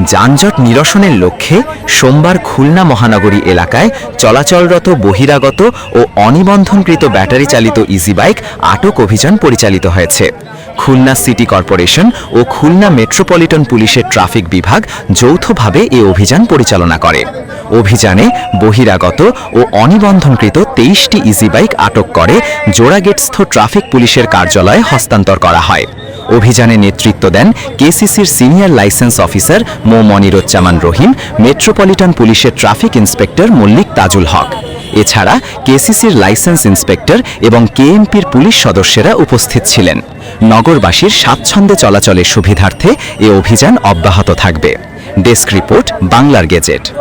যানজট নিরসনের লক্ষ্যে সোমবার খুলনা মহানগরী এলাকায় চলাচলরত বহিরাগত ও অনিবন্ধনকৃত ব্যাটারি চালিত ইজি বাইক আটক অভিযান পরিচালিত হয়েছে। খুলনা সিটি কর্পোরেশন ও খুলনা মেট্রোপলিটন পুলিশের ট্রাফিক বিভাগ যৌথভাবে এ অভিযান পরিচালনা করে। অভিযানে বহিরাগত ও অনিবন্ধনকৃত তেইশটি ইজি বাইক আটক করে জোড়াগেটস্থ ট্রাফিক পুলিশের কার্যালয়ে হস্তান্তর করা হয়। অভিযানে নেতৃত্ব দেন কেসিসির সিনিয়র লাইসেন্স অফিসার মো. মনিরুজ্জামান রহিম, মেট্রোপলিটন পুলিশের ট্রাফিক ইন্সপেক্টর মল্লিক তাজুল হক। এছাড়া কেসিসির লাইসেন্স ইন্সপেক্টর এবং কেএমপির পুলিশ সদস্যরা উপস্থিত ছিলেন। নগরবাসীর স্বাচ্ছন্দ্যে চলাচলের সুবিধার্থে এ অভিযান অব্যাহত থাকবে। ডেস্ক রিপোর্ট, বাংলার গেজেট।